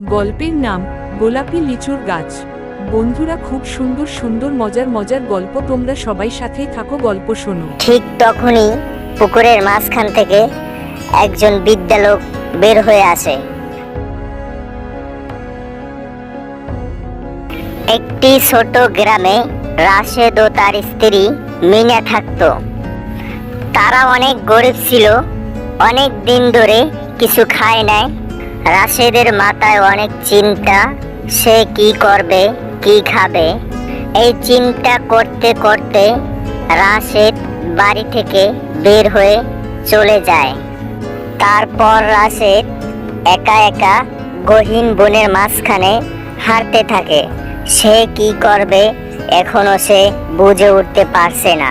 গল্পের নাম গোলাপি লিচুর গাছ। বন্ধুরা খুব সুন্দর সুন্দর মজার মজার গল্প তোমরা সবাই সাথেই থাকো, গল্প শোনো। ঠিক তখনই পুকুরের মাঝখান থেকে একজন বিদ্যালোক বের হয়ে আসে। একটি ছোট গ্রামে রাশেদ ও তার স্ত্রী মিনা থাকতো। তারা অনেক গরিব ছিল, অনেক দিন ধরে কিছু খায় নাই। রাশেদের মাথায় অনেক চিন্তা, সে কি করবে, কি খাবে? এই চিন্তা করতে করতে রাশেদ বাড়ি থেকে বের হয়ে চলে যায়। তারপর রাশেদ একা একা গহীন বনের মাঝখানে হাঁটতে থাকে। সে কি করবে এখনও সে বুঝে উঠতে পারছে না।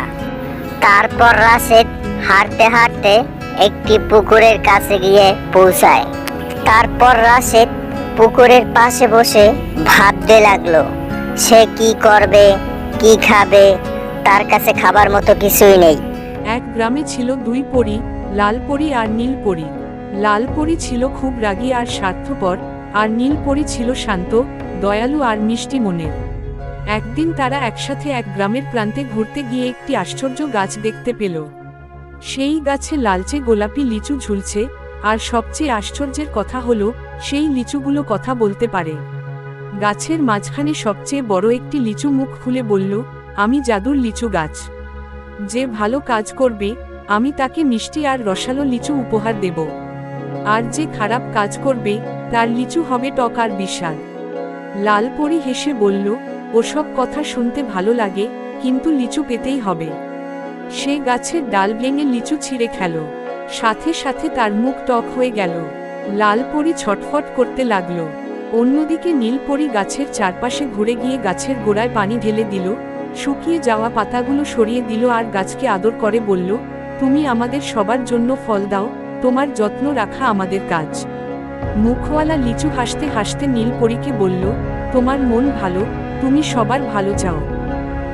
তারপর রাশেদ হাঁটতে হাঁটতে একটি পুকুরের কাছে গিয়ে পৌঁছায়। তারপর রাশেদ পুকুরের পাশে বসে ভাবতে লাগল, সে কি করবে, কি খাবে, তার কাছে খাবার মতো কিছুই নেই। এক গ্রামে ছিল দুই পরী, লাল পরী আর নীল পরী। লাল পরী ছিল খুব রাগী আর স্বার্থপর, আর নীল পরী ছিল শান্ত, দয়ালু আর মিষ্টি মনের। একদিন তারা একসাথে এক গ্রামের প্রান্তে ঘুরতে গিয়ে একটি আশ্চর্য গাছ দেখতে পেল। সেই গাছে লালচে গোলাপি লিচু ঝুলছে আর সবচেয়ে আশ্চর্যের কথা হলো, সেই লিচুগুলো কথা বলতে পারে। গাছের মাঝখানে সবচেয়ে বড় একটি লিচু মুখ খুলে বলল, আমি জাদুর লিচু গাছ। যে ভালো কাজ করবে, আমি তাকে মিষ্টি আর রসালো লিচু উপহার দেব। আর যে খারাপ কাজ করবে, তার লিচু হবে টক আর বিশাল। লালপরি হেসে বলল, ওসব কথা শুনতে ভালো লাগে, কিন্তু লিচু পেতেই হবে। সে গাছের ডাল ভেঙে লিচু ছিঁড়ে খেল। সাথে সাথে তার মুখ টক হয়ে গেল। লালপরি ছটফট করতে লাগল। অন্যদিকে নীলপরি গাছের চারপাশে ঘুরে গিয়ে গাছের গোড়ায় পানি ঢেলে দিল, শুকিয়ে যাওয়া পাতাগুলো সরিয়ে দিল আর গাছকে আদর করে বলল, তুমি আমাদের সবার জন্য ফল দাও, তোমার যত্ন রাখা আমাদের কাজ। মুখওয়ালা লিচু হাসতে হাসতে নীলপরীকে বলল, তোমার মন ভালো, তুমি সবার ভালো চাও।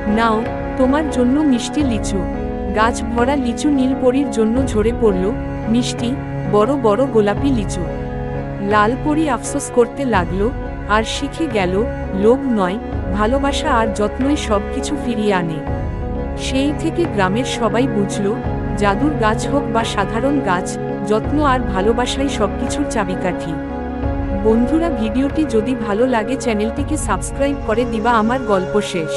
নাও, তোমার জন্য মিষ্টি লিচু। গাছ ভরা লিচু নীলপরীর জন্য ঝরে পড়ল, মিষ্টি, বড় বড় গোলাপি লিচু। লালপরি আফসোস করতে লাগল, আর শিখে গেল, লোভ নয়, ভালোবাসা আর যত্নই সব কিছু ফিরিয়ে আনে। সেই থেকে গ্রামের সবাই বুঝল, জাদুর গাছ হোক বা সাধারণ গাছ, যত্ন আর ভালোবাসাই সবকিছুর চাবিকাঠি। বন্ধুরা, ভিডিওটি যদি ভালো লাগে, চ্যানেলটিকে সাবস্ক্রাইব করে দিবা। আমার গল্প শেষ।